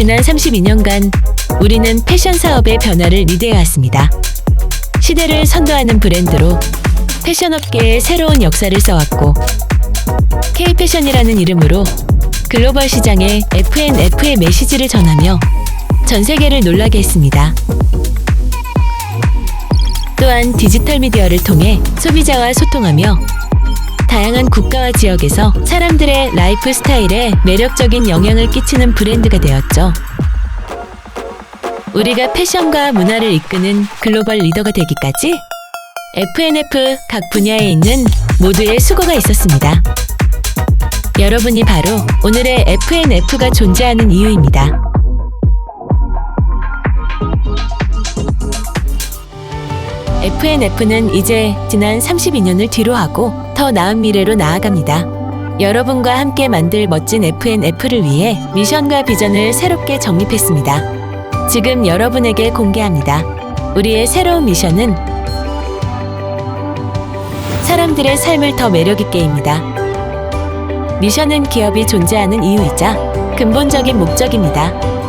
지난 32년간 우리는 패션 사업의 변화를 리드해왔습니다. 시대를 선도하는 브랜드로 패션 업계에 새로운 역사를 써왔고 K-패션이라는 이름으로 글로벌 시장에 FNF의 메시지를 전하며 전 세계를 놀라게 했습니다. 또한 디지털 미디어를 통해 소비자와 소통하며 다양한 국가와 지역에서 사람들의 라이프 스타일에 매력적인 영향을 끼치는 브랜드가 되었죠. 우리가 패션과 문화를 이끄는 글로벌 리더가 되기까지 FNF 각 분야에 있는 모두의 수고가 있었습니다. 여러분이 바로 오늘의 FNF가 존재하는 이유입니다. FNF는 이제 지난 32년을 뒤로하고 더 나은 미래로 나아갑니다. 여러분과 함께 만들 멋진 FNF를 위해 미션과 비전을 새롭게 정립했습니다. 지금 여러분에게 공개합니다. 우리의 새로운 미션은 사람들의 삶을 더 매력있게입니다. 미션은 기업이 존재하는 이유이자 근본적인 목적입니다.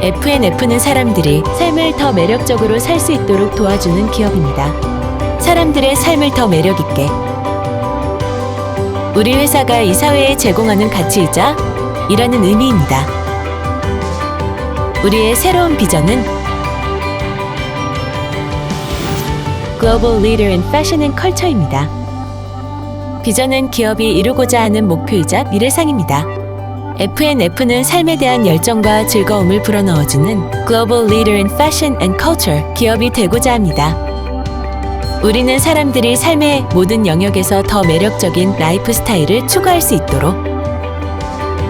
FNF는 사람들이 삶을 더 매력적으로 살 수 있도록 도와주는 기업입니다. 사람들의 삶을 더 매력있게. 우리 회사가 이 사회에 제공하는 가치이자 이라는 의미입니다. 우리의 새로운 비전은 Global Leader in Fashion and Culture입니다. 비전은 기업이 이루고자 하는 목표이자 미래상입니다. FNF는 삶에 대한 열정과 즐거움을 불어넣어주는 Global Leader in Fashion and Culture 기업이 되고자 합니다. 우리는 사람들이 삶의 모든 영역에서 더 매력적인 라이프 스타일을 추구할 수 있도록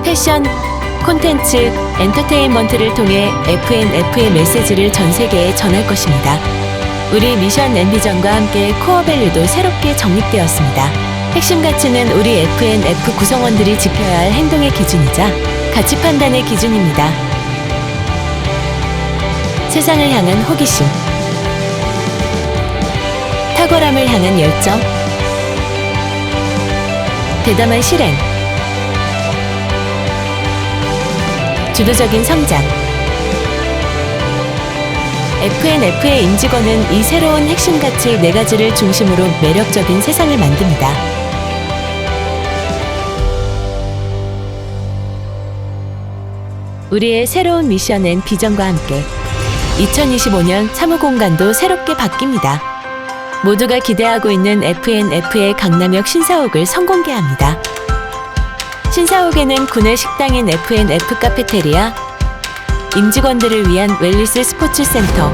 패션, 콘텐츠, 엔터테인먼트를 통해 FNF의 메시지를 전 세계에 전할 것입니다. 우리 미션 앤 비전과 함께 코어 밸류도 새롭게 정립되었습니다. 핵심 가치는 우리 FNF 구성원들이 지켜야 할 행동의 기준이자 가치 판단의 기준입니다. 세상을 향한 호기심, 탁월함을 향한 열정, 대담한 실행, 주도적인 성장. FNF의 임직원은 이 새로운 핵심 가치 네 가지를 중심으로 매력적인 세상을 만듭니다. 우리의 새로운 미션앤 비전과 함께 2025년 사무공간도 새롭게 바뀝니다. 모두가 기대하고 있는 FNF의 강남역 신사옥을 선공개합니다. 신사옥에는 구내 식당인 FNF 카페테리아, 임직원들을 위한 웰리스 스포츠 센터,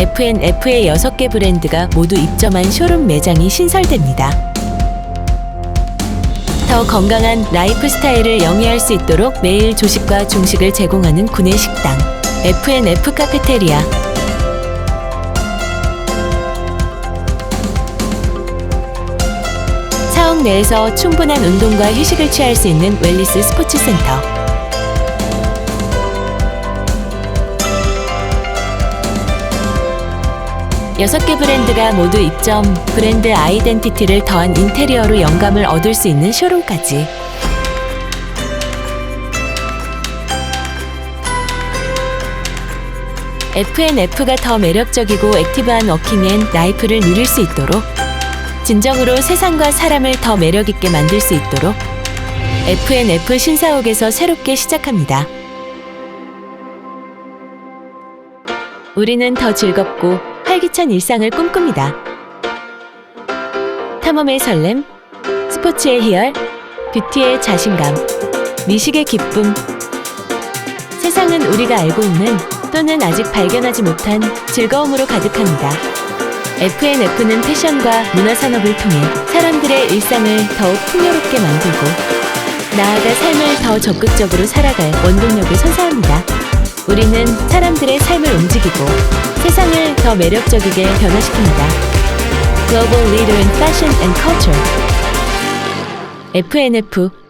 FNF의 6개 브랜드가 모두 입점한 쇼룸 매장이 신설됩니다. 더 건강한 라이프 스타일을 영위할 수 있도록 매일 조식과 중식을 제공하는 구내 식당, FNF 카페테리아, 사옥 내에서 충분한 운동과 휴식을 취할 수 있는 웰리스 스포츠 센터. 여섯 개 브랜드가 모두 입점, 브랜드 아이덴티티를 더한 인테리어로 영감을 얻을 수 있는 쇼룸까지. FNF가 더 매력적이고 액티브한 워킹 앤 라이프를 누릴 수 있도록 진정으로 세상과 사람을 더 매력있게 만들 수 있도록 FNF 신사옥에서 새롭게 시작합니다. 우리는 더 즐겁고 활기찬 일상을 꿈꿉니다. 탐험의 설렘, 스포츠의 희열, 뷰티의 자신감, 미식의 기쁨. 세상은 우리가 알고 있는 또는 아직 발견하지 못한 즐거움으로 가득합니다. FNF는 패션과 문화 산업을 통해 사람들의 일상을 더욱 풍요롭게 만들고 나아가 삶을 더 적극적으로 살아갈 원동력을 선사합니다. 우리는 사람들의 삶을 움직이고 세상을 더 매력적이게 변화시킵니다. Global Leader in Fashion and Culture FNF